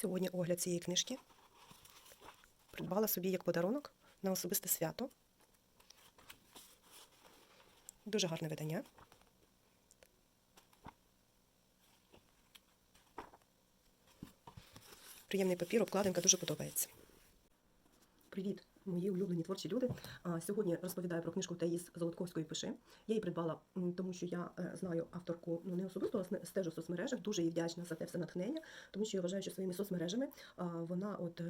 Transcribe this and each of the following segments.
Сьогодні огляд цієї книжки. Придбала собі як подарунок на особисте свято. Дуже гарне видання. Приємний папір, обкладинка дуже подобається. Привіт, мої улюблені творчі люди. Сьогодні розповідаю про книжку Таїс Золотковської пиши. Я її придбала, тому що я е, знаю авторку ну не особисто, а стежу в соцмережах. Дуже їй вдячна за те все натхнення, тому що я вважаю, що своїми соцмережами вона от.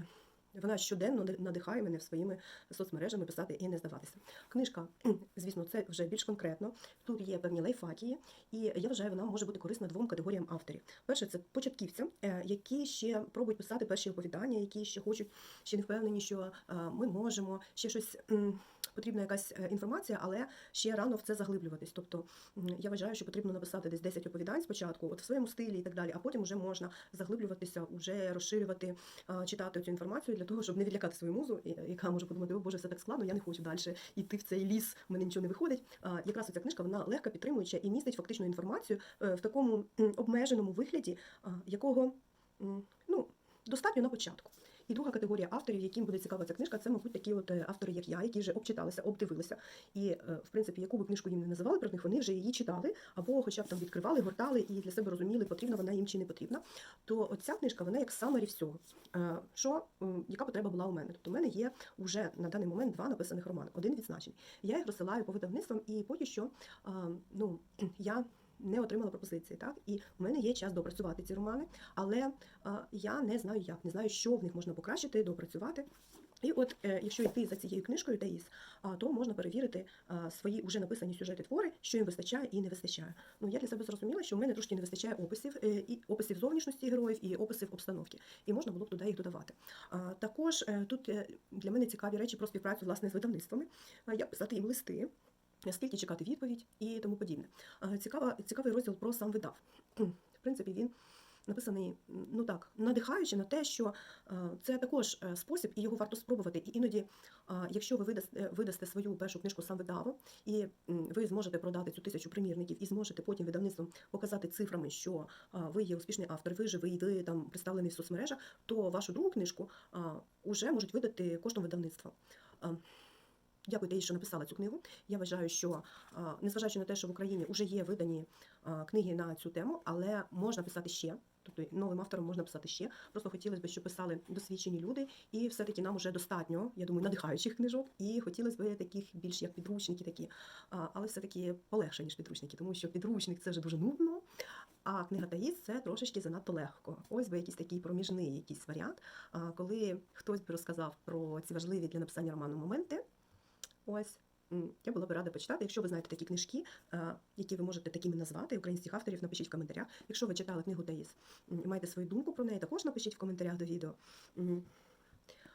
Вона щоденно нади- надихає мене своїми соцмережами писати і не здаватися. Книжка, звісно, це вже більш конкретно. Тут є певні лайфхаки, і я вважаю, вона може бути корисна двом категоріям авторів. Перше, це початківцям, е, які ще пробують писати перші оповідання, які ще хочуть, ще не впевнені, що е, ми можемо ще щось. Потрібна якась е, інформація, але ще рано в це заглиблюватись. Тобто я вважаю, що потрібно написати десь 10 оповідань спочатку, от в своєму стилі і так далі, а потім вже можна заглиблюватися, уже розширювати, читати цю інформацію для того, щоб не відлякати свою музу, яка може подумати, о Боже, все так складно, я не хочу далі йти в цей ліс, в мене нічого не виходить. Якраз ця книжка вона легко підтримуюча і містить фактичну інформацію е, в такому обмеженому вигляді, якого ну, достатньо на початку. І друга категорія авторів, яким буде цікава ця книжка, це, мабуть, такі от е, автори, як я, які вже обчиталися, обдивилися. І, е, в принципі, яку би книжку їм не називали про них, вони вже її читали, або хоча б там відкривали, гортали і для себе розуміли, потрібна вона їм чи не потрібна. То от ця книжка, вона як самарі всього. Е, Що, яка потреба була у мене? Тобто, у мене є вже на даний момент два написаних романи, один відзначений. Я їх розсилаю по видавництвам, і поки що ну, я не отримала пропозиції, так і в мене є час допрацювати ці романи, але я не знаю як, не знаю, що в них можна покращити, допрацювати. І от, е, якщо йти за цією книжкою Таїс, то можна перевірити свої вже написані сюжети твори, що їм вистачає і не вистачає. Ну я для себе зрозуміла, що в мене трошки не вистачає описів, е, і описів зовнішності героїв, і описів обстановки. І можна було б туди їх додавати. Також е, тут для мене цікаві речі про співпрацю власне з видавництвами, як писати їм листи. Скільки чекати відповідь і тому подібне. Цікава, цікавий розділ про сам видав. В принципі, він написаний ну так, надихаючи на те, що е, це також е, спосіб, і його варто спробувати. І іноді, е, якщо ви видасте, видасте свою першу книжку сам видаву, і ви зможете продати цю тисячу примірників, і зможете потім видавництвом показати цифрами, що е, ви є успішний автор, ви живий, ви там представлений в соцмережах, то вашу другу книжку вже можуть видати коштом видавництва. Дякую їй, що написала цю книгу. Я вважаю, що незважаючи на те, що в Україні вже є видані книги на цю тему, але можна писати ще. Тобто новим авторам можна писати ще. Просто хотілося б, щоб писали досвідчені люди, і все-таки нам вже достатньо, я думаю, надихаючих книжок. І хотілося б таких більш як підручники, такі, але все-таки полегше, ніж підручники, тому що підручник це вже дуже нудно. А книга Таїс це трошечки занадто легко. Ось би якийсь такий проміжний якийсь варіант, коли хтось би розказав про ці важливі для написання роману моменти. Ось я була б рада почитати. Якщо ви знаєте такі книжки, е, які ви можете такими назвати, українських авторів, напишіть в коментарях. Якщо ви читали книгу Таїс і маєте свою думку про неї, також напишіть в коментарях до відео.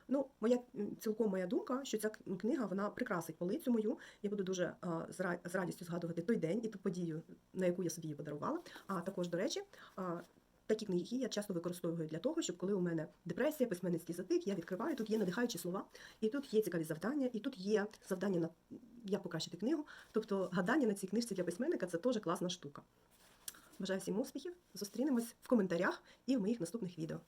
Ну, моя цілком моя думка, що ця книга вона прикрасить полицю мою. Я буду дуже е, з ра- з радістю згадувати той день і ту подію, на яку я собі її подарувала. А також, до речі, е, Такі книги я часто використовую для того, щоб коли у мене депресія, письменницький затик, я відкриваю. Тут є надихаючі слова, і тут є цікаві завдання, і тут є завдання на як покращити книгу. Тобто гадання на цій книжці для письменника це теж класна штука. Бажаю всім успіхів. Зустрінемось в коментарях і в моїх наступних відео.